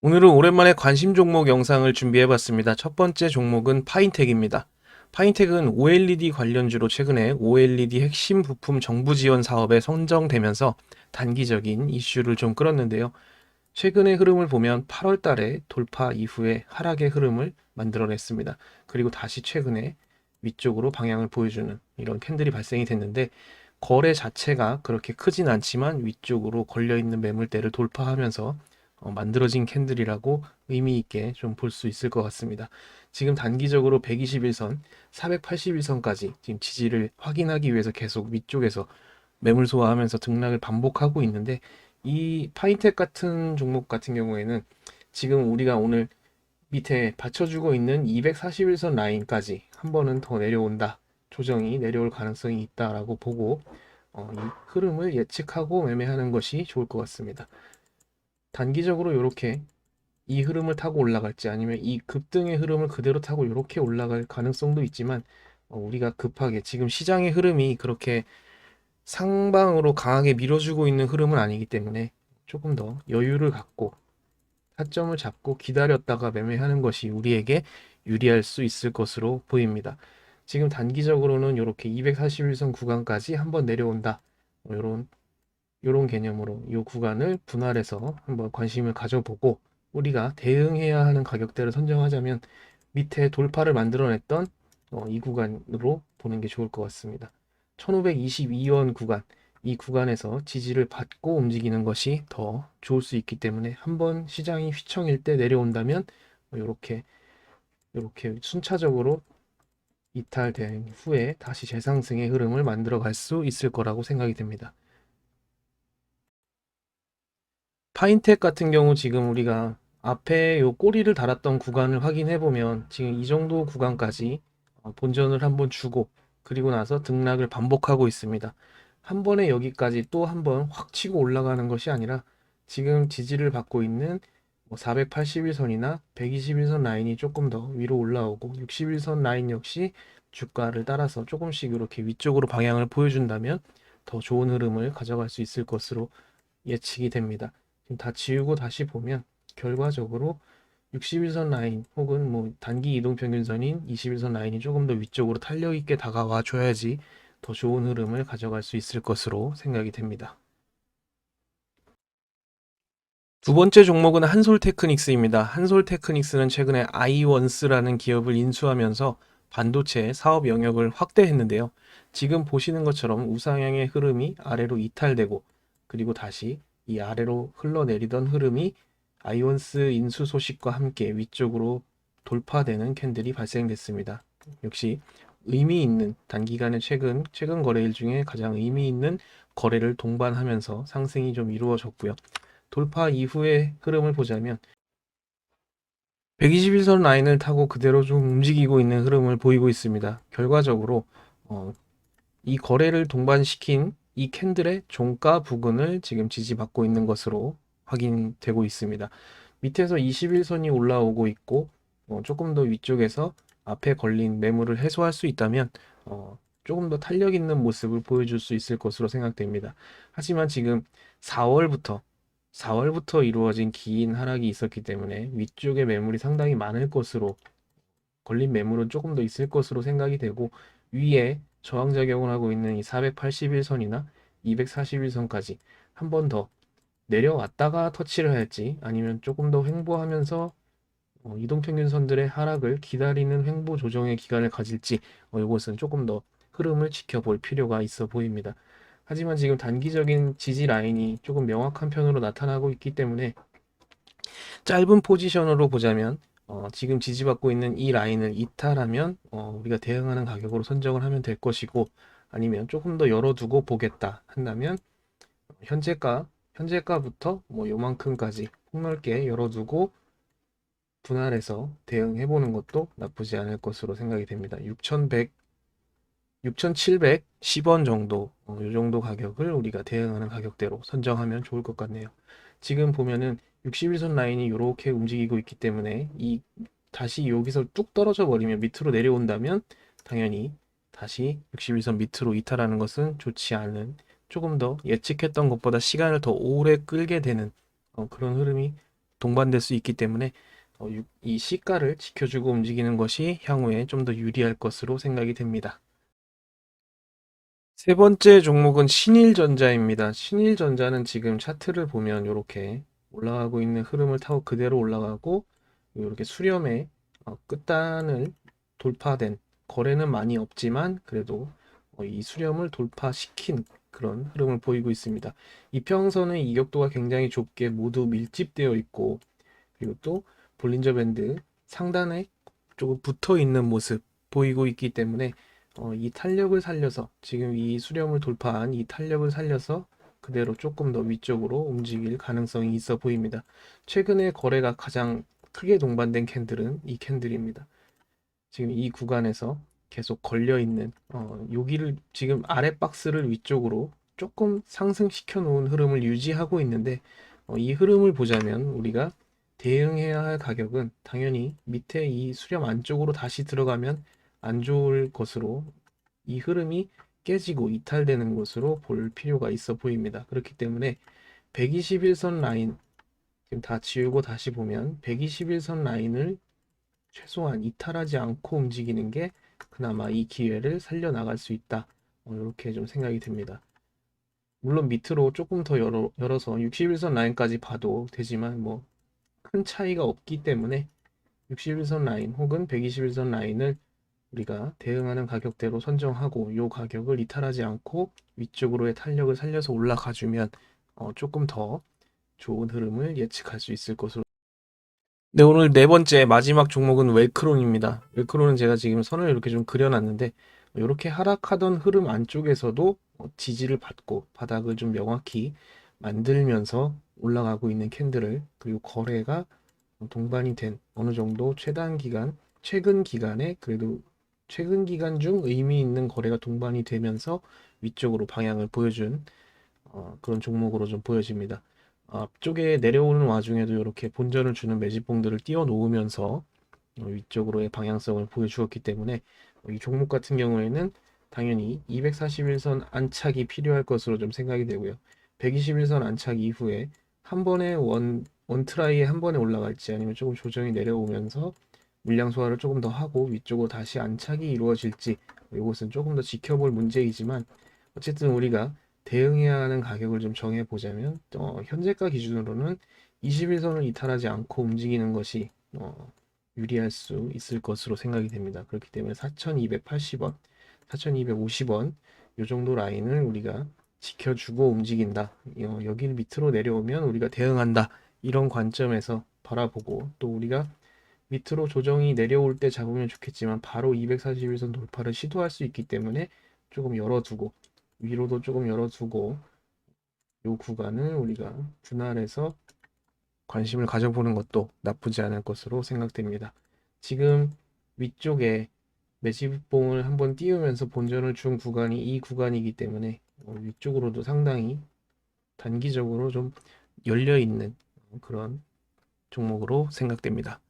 오늘은 오랜만에 관심 종목 영상을 준비해봤습니다. 첫 번째 종목은 파인텍입니다. 파인텍은 OLED 관련주로 최근에 OLED 핵심 부품 정부 지원 사업에 선정되면서 단기적인 이슈를 좀 끌었는데요. 최근의 흐름을 보면 8월 달에 돌파 이후에 하락의 흐름을 만들어냈습니다. 그리고 다시 최근에 위쪽으로 방향을 보여주는 이런 캔들이 발생이 됐는데 거래 자체가 그렇게 크진 않지만 위쪽으로 걸려있는 매물대를 돌파하면서 어, 만들어진 캔들이라고 의미 있게 좀 볼 수 있을 것 같습니다. 지금 단기적으로 121선, 481선까지 지금 지지를 확인하기 위해서 계속 위쪽에서 매물 소화하면서 등락을 반복하고 있는데 이 파인텍 같은 종목 같은 경우에는 지금 우리가 오늘 밑에 받쳐주고 있는 241선 라인까지 한 번은 더 내려온다. 조정이 내려올 가능성이 있다라고 보고 어, 이 흐름을 예측하고 매매하는 것이 좋을 것 같습니다. 단기적으로 이렇게 이 흐름을 타고 올라갈지 아니면 이 급등의 흐름을 그대로 타고 이렇게 올라갈 가능성도 있지만 어, 우리가 급하게 지금 시장의 흐름이 그렇게 상방으로 강하게 밀어주고 있는 흐름은 아니기 때문에 조금 더 여유를 갖고 타점을 잡고 기다렸다가 매매하는 것이 우리에게 유리할 수 있을 것으로 보입니다. 지금 단기적으로는 이렇게 241선 구간까지 한번 내려온다. 이런 이런 개념으로 이 구간을 분할해서 한번 관심을 가져보고 우리가 대응해야 하는 가격대를 선정하자면 밑에 돌파를 만들어냈던 어, 이 구간으로 보는 게 좋을 것 같습니다. 1522원 구간 이 구간에서 지지를 받고 움직이는 것이 더 좋을 수 있기 때문에 한번 시장이 휘청일 때 내려온다면 이렇게 이렇게 순차적으로 이탈된 후에 다시 재상승의 흐름을 만들어 갈 수 있을 거라고 생각이 됩니다. 파인텍 같은 경우 지금 우리가 앞에 요 꼬리를 달았던 구간을 확인해 보면 지금 이 정도 구간까지 어, 본전을 한번 주고 그리고 나서 등락을 반복하고 있습니다. 한 번에 여기까지 또 한 번 확 치고 올라가는 것이 아니라 지금 지지를 받고 있는 481선이나 121선 라인이 조금 더 위로 올라오고 61선 라인 역시 주가를 따라서 조금씩 이렇게 위쪽으로 방향을 보여준다면 더 좋은 흐름을 가져갈 수 있을 것으로 예측이 됩니다. 지금 다 지우고 다시 보면 결과적으로 61선 라인 혹은 뭐 단기 이동 평균선인 21선 라인이 조금 더 위쪽으로 탄력 있게 다가와 줘야지 더 좋은 흐름을 가져갈 수 있을 것으로 생각이 됩니다. 두 번째 종목은 한솔 테크닉스입니다. 한솔 테크닉스는 최근에 아이원스라는 기업을 인수하면서 반도체 사업 영역을 확대했는데요. 지금 보시는 것처럼 우상향의 흐름이 아래로 이탈되고 그리고 다시 이 아래로 흘러내리던 흐름이 아이온스 인수 소식과 함께 위쪽으로 돌파되는 캔들이 발생됐습니다. 역시 의미 있는 단기간의 최근 최근 거래일 중에 가장 의미 있는 거래를 동반하면서 상승이 좀 이루어졌고요. 돌파 이후의 흐름을 보자면 121선 라인을 타고 그대로 좀 움직이고 있는 흐름을 보이고 있습니다. 결과적으로 어, 이 거래를 동반시킨 이 캔들의 종가 부근을 지금 지지받고 있는 것으로 확인되고 있습니다. 밑에서 21선이 올라오고 있고 어, 조금 더 위쪽에서 앞에 걸린 매물을 해소할 수 있다면 어, 조금 더 탄력 있는 모습을 보여줄 수 있을 것으로 생각됩니다. 하지만 지금 4월부터 4월부터 이루어진 긴 하락이 있었기 때문에 위쪽에 매물이 상당히 많을 것으로 걸린 매물은 조금 더 있을 것으로 생각이 되고 위에 저항작용을 하고 있는 이 481선이나 241선까지 한 번 더 내려왔다가 터치를 할지 아니면 조금 더 횡보하면서 어, 이동평균선들의 하락을 기다리는 횡보 조정의 기간을 가질지 어, 이것은 조금 더 흐름을 지켜볼 필요가 있어 보입니다. 하지만 지금 단기적인 지지 라인이 조금 명확한 편으로 나타나고 있기 때문에 짧은 포지션으로 보자면 어, 지금 지지받고 있는 이 라인을 이탈하면 어, 우리가 대응하는 가격으로 선정을 하면 될 것이고 아니면 조금 더 열어두고 보겠다 한다면 현재가 현재가부터 뭐 요만큼까지 폭넓게 열어두고 분할해서 대응해 보는 것도 나쁘지 않을 것으로 생각이 됩니다. 6,100 6,710원 정도, 어, 이 정도 가격을 우리가 대응하는 가격대로 선정하면 좋을 것 같네요. 지금 보면은 61선 라인이 이렇게 움직이고 있기 때문에 이 다시 여기서 뚝 떨어져 버리면 밑으로 내려온다면 당연히 다시 61선 밑으로 이탈하는 것은 좋지 않은 조금 더 예측했던 것보다 시간을 더 오래 끌게 되는 어, 그런 흐름이 동반될 수 있기 때문에 어, 유- 이 시가를 지켜주고 움직이는 것이 향후에 좀 더 유리할 것으로 생각이 됩니다. 세 번째 종목은 신일전자입니다. 신일전자는 지금 차트를 보면 이렇게 올라가고 있는 흐름을 타고 그대로 올라가고 이렇게 수렴의 어, 끝단을 돌파된 거래는 많이 없지만 그래도 어, 이 수렴을 돌파시킨 그런 흐름을 보이고 있습니다. 이평선의 이격도가 굉장히 좁게 모두 밀집되어 있고 그리고 또 볼린저 밴드 상단에 조금 붙어 있는 모습 보이고 있기 때문에 어, 이 탄력을 살려서 지금 이 수렴을 돌파한 이 탄력을 살려서 그대로 조금 더 위쪽으로 움직일 가능성이 있어 보입니다. 최근에 거래가 가장 크게 동반된 캔들은 이 캔들입니다. 지금 이 구간에서 계속 걸려 있는 어, 여기를 지금 아래 박스를 위쪽으로 조금 상승시켜 놓은 흐름을 유지하고 있는데 어, 이 흐름을 보자면 우리가 대응해야 할 가격은 당연히 밑에 이 수렴 안쪽으로 다시 들어가면 안 좋을 것으로 이 흐름이 깨지고 이탈되는 것으로 볼 필요가 있어 보입니다. 그렇기 때문에 121선 라인 지금 다 지우고 다시 보면 121선 라인을 최소한 이탈하지 않고 움직이는 게 그나마 이 기회를 살려나갈 수 있다. 어, 이렇게 좀 생각이 듭니다. 물론 밑으로 조금 더 열어, 열어서 61선 라인까지 봐도 되지만 뭐 큰 차이가 없기 때문에 61선 라인 혹은 121선 라인을 우리가 대응하는 가격대로 선정하고 이 가격을 이탈하지 않고 위쪽으로의 탄력을 살려서 올라가 주면 어, 조금 더 좋은 흐름을 예측할 수 있을 것으로 네, 오늘 네 번째 마지막 종목은 웰크론입니다. 웰크론은 제가 지금 선을 이렇게 좀 그려놨는데 이렇게 하락하던 흐름 안쪽에서도 어, 지지를 받고 바닥을 좀 명확히 만들면서 올라가고 있는 캔들을 그리고 거래가 동반이 된 어느 정도 최단 기간, 최근 기간에 그래도 최근 기간 중 의미 있는 거래가 동반이 되면서 위쪽으로 방향을 보여준 어, 그런 종목으로 좀 보여집니다. 앞쪽에 내려오는 와중에도 이렇게 본전을 주는 매집봉들을 띄워 놓으면서 어, 위쪽으로의 방향성을 보여주었기 때문에 어, 이 종목 같은 경우에는 당연히 241선 안착이 필요할 것으로 좀 생각이 되고요. 121선 안착 이후에 한 번에 원, 원 트라이에 한 번에 올라갈지 아니면 조금 조정이 내려오면서 물량 소화를 조금 더 하고 위쪽으로 다시 안착이 이루어질지 이것은 조금 더 지켜볼 문제이지만 어쨌든 우리가 대응해야 하는 가격을 좀 정해 보자면 어, 현재가 기준으로는 21선을 이탈하지 않고 움직이는 것이 어, 유리할 수 있을 것으로 생각이 됩니다. 그렇기 때문에 4,280원, 4,250원 이 정도 라인을 우리가 지켜주고 움직인다. 어, 여기 밑으로 내려오면 우리가 대응한다. 이런 관점에서 바라보고 또 우리가 밑으로 조정이 내려올 때 잡으면 좋겠지만 바로 241선 돌파를 시도할 수 있기 때문에 조금 열어두고 위로도 조금 열어두고 이 구간을 우리가 분할해서 관심을 가져보는 것도 나쁘지 않을 것으로 생각됩니다. 지금 위쪽에 매집봉을 한번 띄우면서 본전을 준 구간이 이 구간이기 때문에 어, 위쪽으로도 상당히 단기적으로 좀 열려 있는 그런 종목으로 생각됩니다.